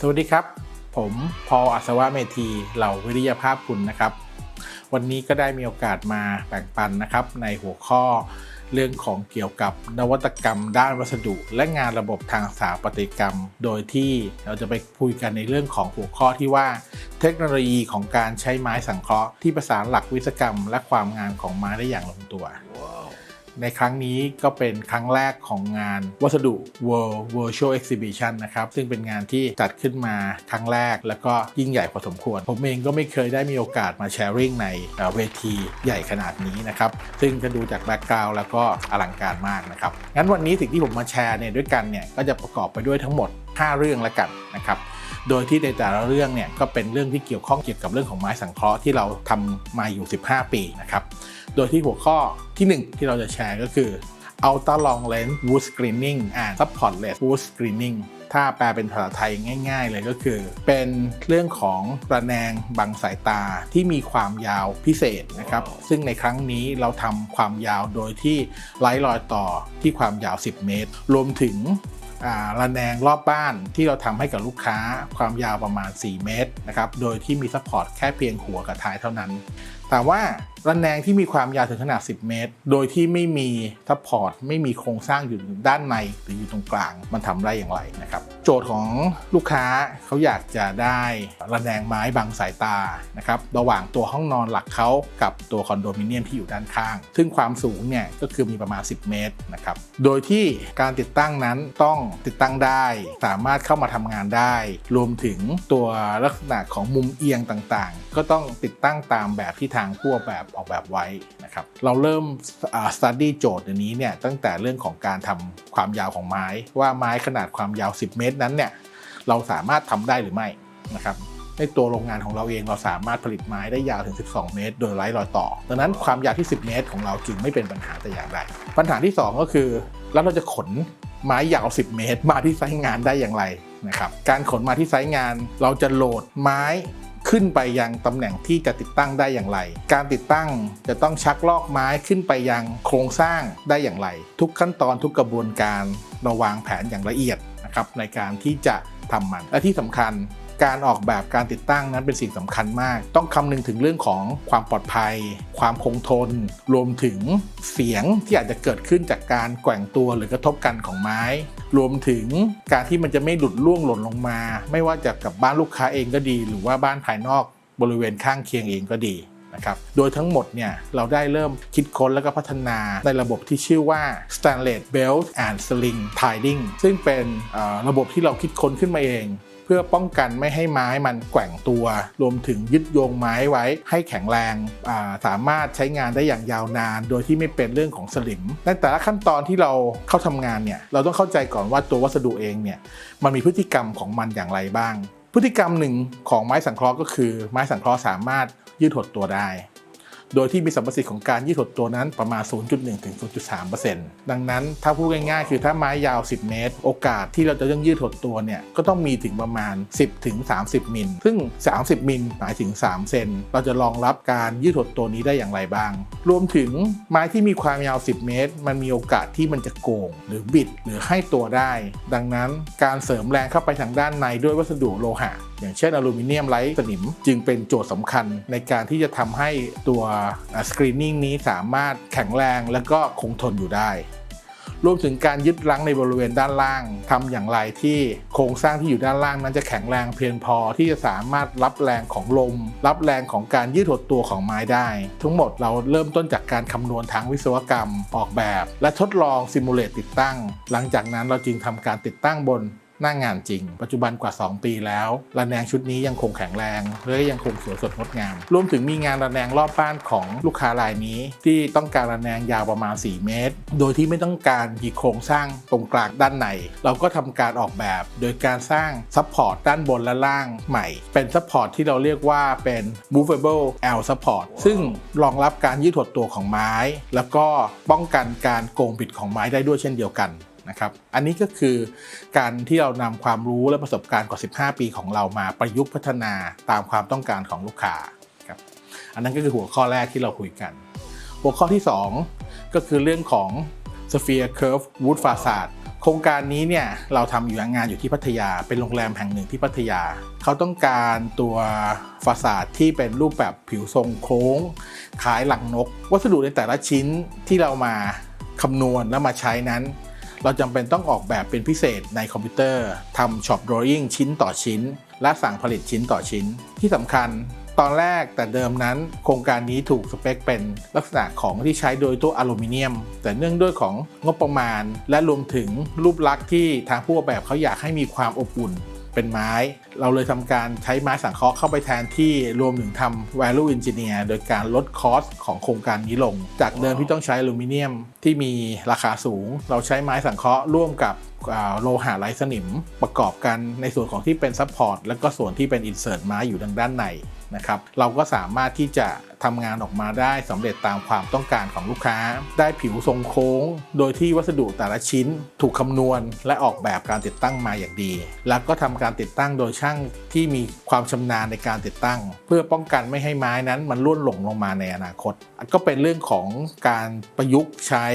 สวัสดีครับ ผมพออัศวะเมธีเหล่าวิริยภาพคุณนะครับ วันนี้ก็ได้มีโอกาสมาแบ่งปันนะครับ ในหัวข้อเรื่องของเกี่ยวกับนวัตกรรม ด้านวัสดุ และงานระบบทางสถาปัตยกรรม โดยที่เราจะไปคุยกันในเรื่องของหัวข้อที่ว่า เทคโนโลยีของการใช้ไม้สังเคราะห์ที่ประสานหลักวิศวกรรม และความงานของไม้ได้อย่างลงตัว ในครั้งนี้ก็เป็นครั้งแรกของงานวัสดุ World Virtual Exhibition นะครับ ซึ่งเป็นงานที่จัดขึ้นมาครั้งแรก แล้วก็ยิ่งใหญ่พอสมควร ผมเองก็ไม่เคยได้มีโอกาสมาแชร์ริ่งในเวทีใหญ่ขนาดนี้นะครับ ซึ่งจะดูจากแบ็กกราวด์แล้วก็อลังการมากนะครับ งั้นวันนี้สิ่งที่ผมมาแชร์เนี่ยด้วยกันเนี่ยก็จะประกอบไปด้วยทั้งหมด 5 เรื่องแล้วกันนะครับ โดยที่ในแต่ละเรื่องเนี่ยก็เป็นเรื่องที่เกี่ยวข้องเกี่ยวกับเรื่องของไม้สังเคราะห์ที่เราทำมาอยู่ 15 ปีนะครับ โดยที่หัวข้อที่ 1 ที่เราจะแชร์ก็คือ Ultra Long Lens Wood Screening and Supportless Wood Screening ถ้าแปลเป็นภาษาไทยง่าย ๆ เลยก็คือ เป็นเรื่องของระแนงบังสายตาที่มีความยาวพิเศษนะครับ ซึ่งในครั้งนี้เราทำความยาวโดยที่ไร้รอยต่อที่ความยาว 10 เมตร รวมถึง ระแนงรอบบ้านที่เราทำให้กับลูกค้าความยาวประมาณ 4 เมตรนะครับโดยที่มีซัพพอร์ตแค่เพียงหัวกับท้ายเท่านั้นแต่ว่าระแนงที่มีความยาวถึงขนาด 10 เมตร โดยที่ไม่มีซัพพอร์ตไม่มีโครงสร้างอยู่ด้านในหรืออยู่ตรงกลาง มันทำได้อย่างไรนะครับ จทย์ของลูกค้าเขาอยากจะได้ระแนงไม้บังสายตานะครับระหว่างตัวห้องนอนหลักเขากับตัวคอนโดมิเนียมที่อยู่ด้านข้าง ซึ่งความสูงเนี่ยก็คือมีประมาณ 10 เมตรนะครับโดยที่การติดตั้งนั้นต้องติดตั้งได้ สามารถเข้ามาทำงานได้ รวมถึงตัวลักษณะของมุมเอียงต่างๆ ก็ต้องติดตั้งตามแบบที่ทางผู้ออกแบบออกแบบไว้นะครับเราเริ่มสตัดดี้โจทย์อันนี้เนี่ยตั้งแต่เรื่องของการทำความยาวของไม้ว่าไม้ขนาดความยาว 10 เมตรนั้นเนี่ยเราสามารถทำได้หรือไม่นะครับในตัวโรงงานของเราเองเราสามารถผลิตไม้ได้ยาวถึง 12 เมตร โดยไร้รอยต่อ ดังนั้นความยาวที่ 10 เมตรของเราจึงไม่เป็นปัญหาแต่อย่างใด ปัญหาที่ 2 ก็คือแล้วเราจะขนไม้ยาว 10 เมตร มาที่ไซต์งานได้อย่างไรนะครับ การขนมาที่ไซต์งานเราจะโหลดไม้ขึ้นไปยังตำแหน่งที่จะติดตั้งได้อย่างไร การติดตั้งจะต้องชักลอกไม้ขึ้นไปยังโครงสร้างได้อย่างไร ทุกขั้นตอนทุกกระบวนการเราวางแผนอย่างละเอียด นะครับในการที่จะทำมัน และที่สำคัญการออกแบบการติดตั้งนั้นเป็นสิ่งสำคัญมาก ต้องคำนึงถึงเรื่องของความปลอดภัย ความคงทน รวมถึงเสียงที่อาจจะเกิดขึ้นจากการแกว่งตัวหรือกระทบกันของไม้ รวมถึงการที่มันจะไม่หลุดล่วงหล่นลงมา ไม่ว่าจะกับบ้านลูกค้าเองก็ดี หรือว่าบ้านภายนอกบริเวณข้างเคียงเองก็ดี นะครับ โดยทั้งหมดเนี่ยเราได้เริ่มคิดค้นแล้วก็พัฒนาในระบบที่ชื่อว่า Stainless Belt and Sling Tiding ซึ่งเป็นระบบที่เราคิดค้นขึ้นมาเองเพื่อป้องกันไม่ให้ไม้มันแกว่งตัว รวมถึงยึดโยงไม้ไว้ให้แข็งแรงาสามารถใช้งานได้อย่างยาวนาน โดยที่ไม่เป็นเรื่องของสลิมในแต่ละขั้นตอนที่เราเข้าทำงานเนี่ยเราต้องเข้าใจก่อนว่าตัววัสดุเองเนี่ยมันมีพฤติกรรมของมันอย่างไรบ้าง พฤติกรรมหนึ่งของไม้สังเคราะห์ก็คือ ไม้สังเคราะห์สามารถ ยืดหดตัวได้ โดยที่มีสัมประสิทธิ์ของการยืดหดตัวนั้นประมาณ 0.1ถึง0.3 ดังนั้นถ้าพูดง่ายๆ คือถ้าไม้ยาว 10 เมตร โอกาสที่เราจะต้องยืดหดตัวเนี่ยก็ต้องมีถึงประมาณ 10ถึง30 มิล ซึ่ง 30 มิลหมายถึง 3 เซน เราจะรองรับการยืดหดตัวนี้ได้อย่างไรบ้าง รวมถึงไม้ที่มีความยาว 10 เมตร มันมีโอกาสที่มันจะโก่งหรือบิดหรือให้ตัวได้ ดังนั้นการเสริมแรงเข้าไปทางด้านในด้วยวัสดุโลหะ อย่างเช่นอลูมิเนียมไร้สนิม จึงเป็นโจทย์สำคัญในการที่จะทำให้ตัวสกรีนนิ่งนี้สามารถแข็งแรงและก็คงทนอยู่ได้รวมถึงการยึดรั้งในบริเวณด้านล่างทำอย่างไรที่โครงสร้างที่อยู่ด้านล่างนั้นจะแข็งแรงเพียงพอที่จะสามารถรับแรงของลม รับแรงของการยืดหดตัวของไม้ได้ ทั้งหมดเราเริ่มต้นจากการคำนวณทางวิศวกรรมออกแบบ และทดลองซิมูเลตติดตั้ง หลังจากนั้นเราจึงทำการติดตั้งบน หน้างงานจริง ปัจจุบันกว่า 2 ปีแล้วระแนงชุดนี้ยังคงแข็งแรงและยังคงสวยสดงดงาม รวมถึงมีงานระแนงรอบบ้านของลูกค้ารายนี้ ที่ต้องการระแนงยาวประมาณ 4 เมตร โดยที่ไม่ต้องการมีโครงสร้างตรงกลางด้านในเราก็ทำการออกแบบ โดยการสร้างซัพพอร์ตด้านบนและล่างใหม่ เป็นซัพพอร์ตที่เราเรียกว่าเป็น movable L support ซึ่งรองรับการยืดหดตัวของไม้ แล้วก็ป้องกันการโกงบิดของไม้ได้ด้วยเช่นเดียวกัน นะครับ อันนี้ก็คือการที่เรานำความรู้และประสบการณ์กว่า 15 ปีของเรามาประยุกต์พัฒนาตามความต้องการของลูกค้าครับอันนั้นก็คือหัวข้อแรกที่เราคุยกัน หัวข้อที่ 2 ก็คือเรื่องของ Sphere Curve Wood Facade โครงการนี้เนี่ยเราทำอยู่งานอยู่ที่พัทยา เป็นโรงแรมแห่งหนึ่งที่พัทยา เขาต้องการตัวฟาสาดที่เป็นรูปแบบผิวทรงโค้งคล้ายหลังนก วัสดุในแต่ละชิ้นที่เรามาคำนวณแล้วมาใช้นั้น เราจำเป็นต้องออกแบบเป็นพิเศษในคอมพิวเตอร์ทำช็อปดรอยิ่งชิ้นต่อชิ้น และสั่งผลิตชิ้นต่อชิ้น ที่สำคัญตอนแรกแต่เดิมนั้น โครงการนี้ถูกสเปคเป็นลักษณะของที่ใช้โดยตัวอลูมิเนียม แต่เนื่องด้วยของงบประมาณ และรวมถึงรูปลักษณ์ที่ทางผู้ออกแบบเขาอยากให้มีความอบอุ่น เป็นไม้ เราเลยทำการใช้ไม้สังเคราะห์เข้าไปแทนที่รวมถึงทำ value engineer โดยการลดคอสของโครงการนี้ลง จากเดิมที่ต้องใช้อลูมิเนียมที่มีราคาสูง เราใช้ไม้สังเคราะห์ร่วมกับโลหะไร้สนิมประกอบกันในส่วนของที่เป็นซัพพอร์ตและก็ส่วนที่เป็นอินเสิร์ตไม้อยู่ทางด้านใน นะครับเราก็สามารถที่จะทำงานออกมาได้สำเร็จตามความต้องการของลูกค้า ได้ผิวทรงโค้ง โดยที่วัสดุแต่ละชิ้นถูกคำนวณ และออกแบบการติดตั้งมาอย่างดี แล้วก็ทำการติดตั้งโดยช่างที่มีความชำนาญในการติดตั้ง เพื่อป้องกันไม่ให้ไม้นั้นมันล่วนหลงลงมาในอนาคต ก็เป็นเรื่องของการประยุกต์ใช้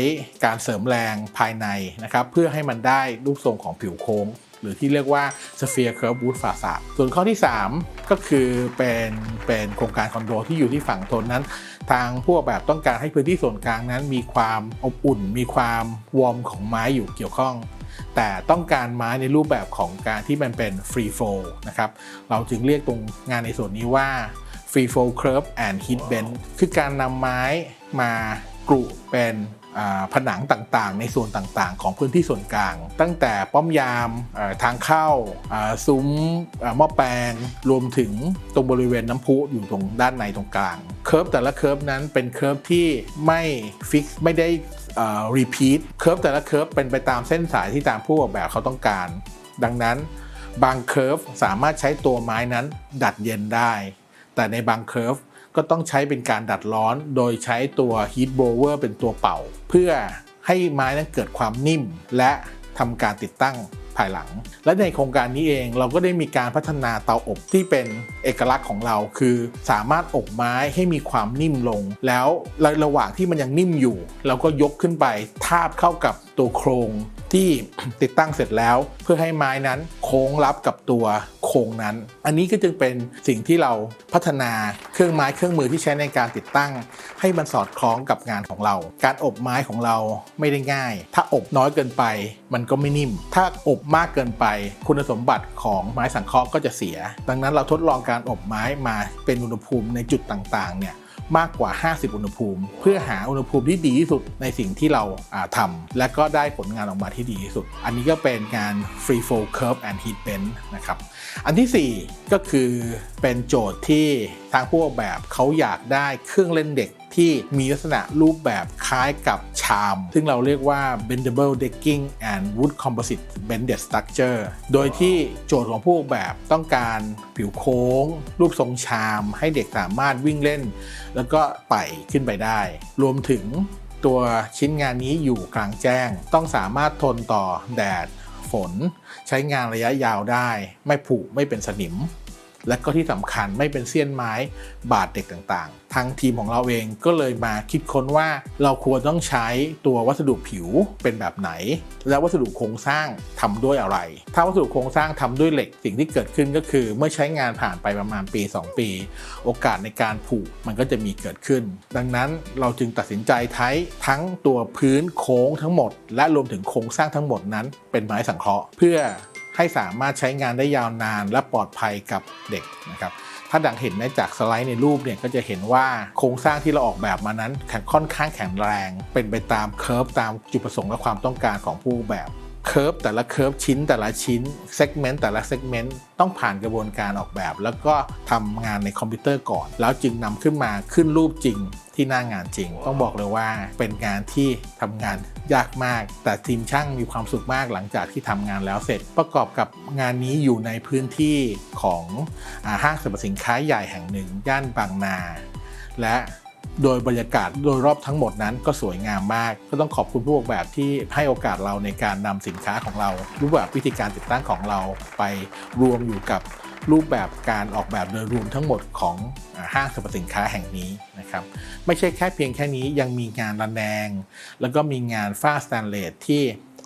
การเสริมแรงภายในนะครับเพื่อให้มันได้รูปทรงของผิวโค้ง หรือที่เรียกว่า Sphere Curve Wood Facade ส่วนข้อที่ 3 ก็คือเป็นเป็นโครงการคอนโดที่อยู่ที่ฝั่งทนนั้น ทางผู้ออกแบบต้องการให้พื้นที่ส่วนกลางนั้นมีความอบอุ่น มีความวอร์มของไม้อยู่เกี่ยวข้องแต่ต้องการไม้ในรูปแบบของการที่มันเป็น free flow นะครับ เราจึงเรียกตรงงานในส่วนนี้ว่า free flow curve and heat bend คือการนำไม้มากรุเป็น ผนังต่างๆ ในส่วนต่างๆ ของพื้นที่ส่วนกลาง ตั้งแต่ป้อมยามทางเข้าซุ้มหม้อแปลง รวมถึงตรงบริเวณน้ำพุอยู่ตรงด้านในตรงกลางเคิร์ฟแต่ละเคิร์ฟนั้นเป็นเคิร์ฟที่ไม่ฟิกไม่ได้รีพีทเคิร์ฟแต่ละเคิร์ฟเป็นไปตามเส้นสายที่ตามผู้ออกแบบเขาต้องการ ดังนั้นบางเคิร์ฟสามารถใช้ตัวไม้นั้นดัดเย็นได้ แต่ในบางเคิร์ฟ ก็ต้องใช้เป็นการดัดร้อนโดยใช้ตัว heat blower เป็นตัวเป่า เพื่อให้ไม้นั้นเกิดความนิ่ม และทำการติดตั้งภายหลัง และในโครงการนี้เองเราก็ได้มีการพัฒนาเตาอบที่เป็นเอกลักษณ์ของเราคือ สามารถอบไม้ให้มีความนิ่มลง แล้วระหว่างที่มันยังนิ่มอยู่ เราก็ยกขึ้นไปทาบเข้ากับตัวโครง ที่ติดตั้งเสร็จแล้ว เพื่อให้ไม้นั้นโค้งรับกับตัวโครงนั้น อันนี้ก็จึงเป็นสิ่งที่เราพัฒนาเครื่องไม้เครื่องมือที่ใช้ในการติดตั้ง ให้มันสอดคล้องกับงานของเรา การอบไม้ของเราไม่ได้ง่าย ถ้าอบน้อยเกินไป มันก็ไม่นิ่ม ถ้าอบมากเกินไป คุณสมบัติของไม้สังเคราะห์ก็จะเสีย ดังนั้นเราทดลองการอบไม้มาเป็นอุณหภูมิในจุดต่างๆเนี่ย มากกว่า 50 อุณหภูมิ เพื่อหาอุณหภูมิที่ดีที่สุดในสิ่งที่เราอ่าทำและก็ได้ผลงานออกมาที่ดีที่สุด อันนี้ก็เป็นงาน Free Flow Curve and Heat Bend นะครับ อันทีสี่4 ก็คือเป็นโจทย์ที่ทางผู้ออกแบบเขาอยากได้เครื่องเล่นเด็ก ที่มีลักษณะรูปแบบคล้ายกับชาม ซึ่งเราเรียกว่า bendable decking and wood composite bended structure โดยที่โจทย์ของผู้ออกแบบต้องการผิวโค้ง รูปทรงชาม ให้เด็กสามารถวิ่งเล่น แล้วก็ไต่ขึ้นไปได้ รวมถึงตัวชิ้นงานนี้อยู่กลางแจ้ง ต้องสามารถทนต่อแดดฝน ใช้งานระยะยาวได้ ไม่ผุไม่เป็นสนิม และก็ที่สำคัญไม่เป็นเสี้ยนไม้บาดเด็กต่างๆ ทางทีมของเราเองก็เลยมาคิดค้นว่าเราควรต้องใช้ตัววัสดุผิวเป็นแบบไหน และวัสดุโครงสร้างทำด้วยอะไร ถ้าวัสดุโครงสร้างทำด้วยเหล็กสิ่งที่เกิดขึ้นก็คือ เมื่อใช้งานผ่านไปประมาณปี 2 ปี โอกาสในการผุมันก็จะมีเกิดขึ้น ดังนั้นเราจึงตัดสินใจใช้ทั้งตัวพื้นโค้งทั้งหมด และรวมถึงโครงสร้างทั้งหมดนั้นเป็นไม้สังเคราะห์ เพื่อ ให้สามารถใช้งานได้ยาวนาน และปลอดภัยกับเด็กนะครับถ้าดังเห็นได้จากสไลด์ในรูปเนี่ยก็จะเห็นว่าโครงสร้างที่เราออกแบบมานั้นแข็งค่อนข้างแข็งแรง เป็นไปตามเคอร์ฟตามจุดประสงค์และความต้องการของผู้ออกแบบเคอร์ฟแต่ละเคอร์ฟชิ้นแต่ละชิ้นเซกเมนต์แต่ละเซกเมนต์ต้องผ่านกระบวนการออกแบบ แล้วก็ทำงานในคอมพิวเตอร์ก่อน แล้วจึงนำขึ้นมาขึ้นรูปจริง ที่หน้างานจริง ต้องบอกเลยว่าเป็นงานที่ทำงานยากมาก แต่ทีมช่างมีความสุขมากหลังจากที่ทำงานแล้วเสร็จ ประกอบกับงานนี้อยู่ในพื้นที่ของอาห้างสรรพสินค้าใหญ่แห่งหนึ่งย่านบางนา และ โดยบรรยากาศโดยรอบทั้งหมดนั้นก็สวยงามมาก ก็ต้องขอบคุณผู้ออกแบบที่ให้โอกาสเราในการนำสินค้าของเรา รูปแบบวิธีการติดตั้งของเราไปรวมอยู่กับรูปแบบการออกแบบโดยรวมทั้งหมดของห้างสรรพสินค้าแห่งนี้นะครับไม่ใช่แค่เพียงแค่นี้ยังมีงานระแนง แล้วก็มีงานฝ้าสแตนเลสที่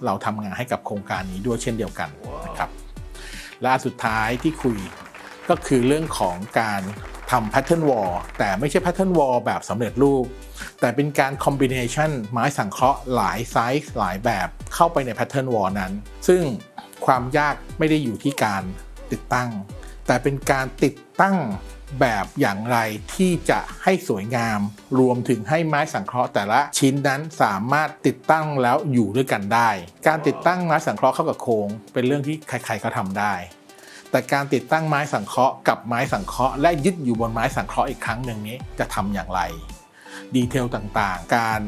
เราทำงานให้กับโครงการนี้ด้วยเช่นเดียวกันนะครับและอันสุดท้ายที่คุยก็คือเรื่องของการ ทำ pattern wall แต่ไม่ใช่ pattern wall แบบสำเร็จรูป แต่เป็นการ combination ไม้สังเคราะห์หลายไซส์หลายแบบเข้าไปใน pattern wall นั้น ซึ่งความยากไม่ได้อยู่ที่การติดตั้ง แต่เป็นการติดตั้งแบบอย่างไรที่จะให้สวยงาม รวมถึงให้ไม้สังเคราะห์แต่ละชิ้นนั้นสามารถติดตั้งแล้วอยู่ด้วยกันได้ การติดตั้งไม้สังเคราะห์เข้ากับโครงเป็นเรื่องที่ใครๆก็ทำได้ แต่การติดตั้งไม้สังเคราะห์กับไม้สังเคราะห์และยึดอยู่บนไม้สังเคราะห์อีกครั้งหนึ่งนี้จะทำอย่างไร ดีเทลต่างๆ การ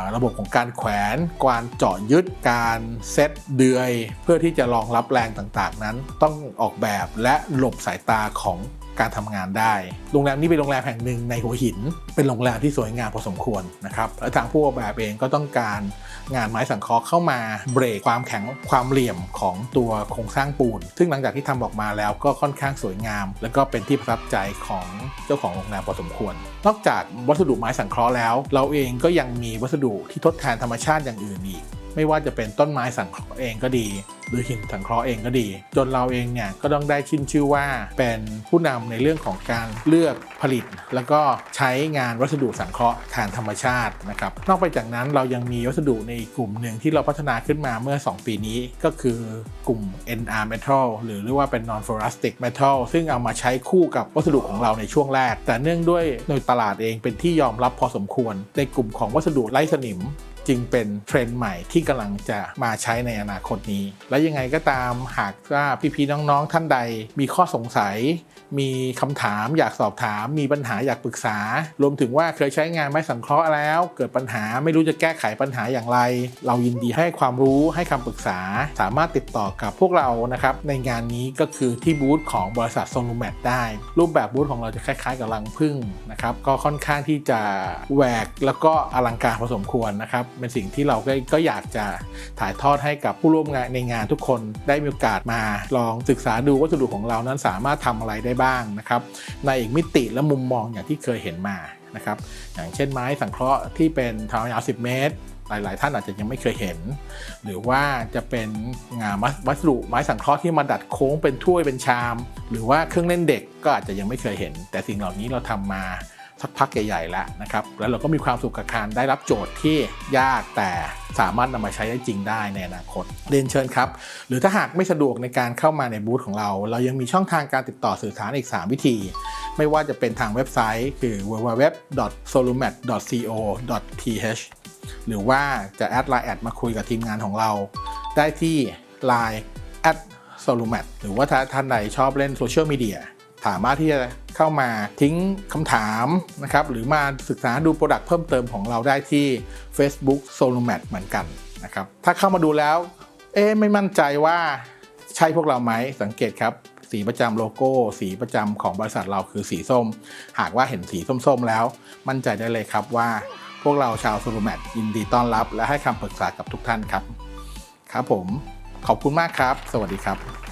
าระบบของการแขวนการเจาะยึดการเซตเดือยเพื่อที่จะรองรับแรงต่างๆ นั้น ต้องออกแบบและหลบสายตาของการทำงานได้ โรงแรมนี้เป็นโรงแรมแห่งหนึ่งในหัวหิน เป็นโรงแรมที่สวยงามพอสมควรนะครับ และทางผู้ออกแบบเองก็ต้องการ งานไม้สังเคราะห์เข้ามาเบรกความแข็งความเหลี่ยมของตัวโครงสร้างปูน ซึ่งหลังจากที่ทำออกมาแล้วก็ค่อนข้างสวยงาม และก็เป็นที่ประทับใจของเจ้าของโรงแรมพอสมควร นอกจากวัสดุไม้สังเคราะห์แล้ว เราเองก็ยังมีวัสดุที่ทดแทนธรรมชาติอย่างอื่นอีก ไม่ว่าจะเป็นต้นไม้สังเคราะห์เองก็ดี หรือหินสังเคราะห์เองก็ดี จนเราเองเนี่ยก็ต้องได้ชื่นชื่อว่าเป็นผู้นำในเรื่องของการเลือกผลิต แล้วก็ใช้งานวัสดุสังเคราะห์แทนธรรมชาตินะครับนอกไปจากนั้นเรายังมีวัสดุในกลุ่มหนึ่งที่เราพัฒนาขึ้นมาเมื่อ 2 ปีนี้ก็คือกลุ่ม NR metal หรือเรียกว่าเป็น non ferrous metal ซึ่งเอามาใช้คู่กับวัสดุของเราในช่วงแรก แต่เนื่องด้วยในตลาดเองเป็นที่ยอมรับพอสมควร ในกลุ่มของวัสดุไร้สนิม จึงเป็นเทรนด์ใหม่ที่กำลังจะมาใช้ในอนาคตนี้ และยังไงก็ตามหากว่าพี่ๆน้องๆท่านใดมีข้อสงสัย มีคำถามอยากสอบถาม มีปัญหาอยากปรึกษา รวมถึงว่าเคยใช้งานไม้สังเคราะห์แล้ว เกิดปัญหาไม่รู้จะแก้ไขปัญหาอย่างไร เรายินดีให้ความรู้ให้คำปรึกษา สามารถติดต่อกับพวกเรานะครับในงานนี้ก็คือที่บูธของบริษัทโซลูแมทได้ รูปแบบบูธของเราจะคล้ายๆ กับรังผึ้งนะครับก็ค่อนข้างที่จะแหวกแล้วก็อลังการพอสมควรนะครับเป็นสิ่งที่เราก็ก็อยากจะถ่ายทอดให้กับผู้ร่วมงานในงานทุกคนได้มีโอกาสมาลองศึกษาดูวัสดุของเรานั้นสามารถทำอะไรได้บ้างนะครับ ในอีกมิติและมุมมองอย่างที่เคยเห็นมานะครับอย่างเช่นไม้สังเคราะห์ที่เป็นทางยาว 10 เมตร หลาย ๆ ท่านอาจจะยังไม่เคยเห็น หรือว่าจะเป็นงานวัสดุไม้สังเคราะห์ที่มาดัดโค้งเป็นถ้วยเป็นชาม หรือว่าเครื่องเล่นเด็กก็อาจจะยังไม่เคยเห็น แต่สิ่งเหล่านี้เราทำมา สักพักใหญ่ๆแล้วนะครับแล้วเราก็มีความสุขกับการได้รับโจทย์ที่ยากแต่สามารถนำมาใช้ได้จริงได้ในอนาคตเรียนเชิญครับ หรือถ้าหากไม่สะดวกในการเข้ามาในบูธของเรา เรายังมีช่องทางการติดต่อสื่อสารอีก 3 วิธี ไม่ว่าจะเป็นทางเว็บไซต์คือ www.solumat.co.th หรือว่าจะแอดไลน์แอดมาคุยกับทีมงานของเรา ได้ที่ Line at solumat หรือว่าถ้าท่านใดชอบเล่นโซเชียลมีเดีย สามารถที่จะเข้ามาทิ้งคำถามนะครับหรือมาศึกษาดูโปรดักต์เพิ่มเติมของเราได้ที่ Facebook solumat เหมือนกันนะครับถ้าเข้ามาดูแล้วเอ๊ไม่มั่นใจว่าใช่พวกเราไหมสังเกตครับสีประจำโลโก้ สีประจำของบริษัทเราคือสีส้ม หากว่าเห็นสีส้มๆแล้ว มั่นใจได้เลยครับว่า พวกเราชาวโซลูแมทยินดีต้อนรับ และให้คำปรึกษากับทุกท่านครับ ครับผม ขอบคุณมากครับ สวัสดีครับ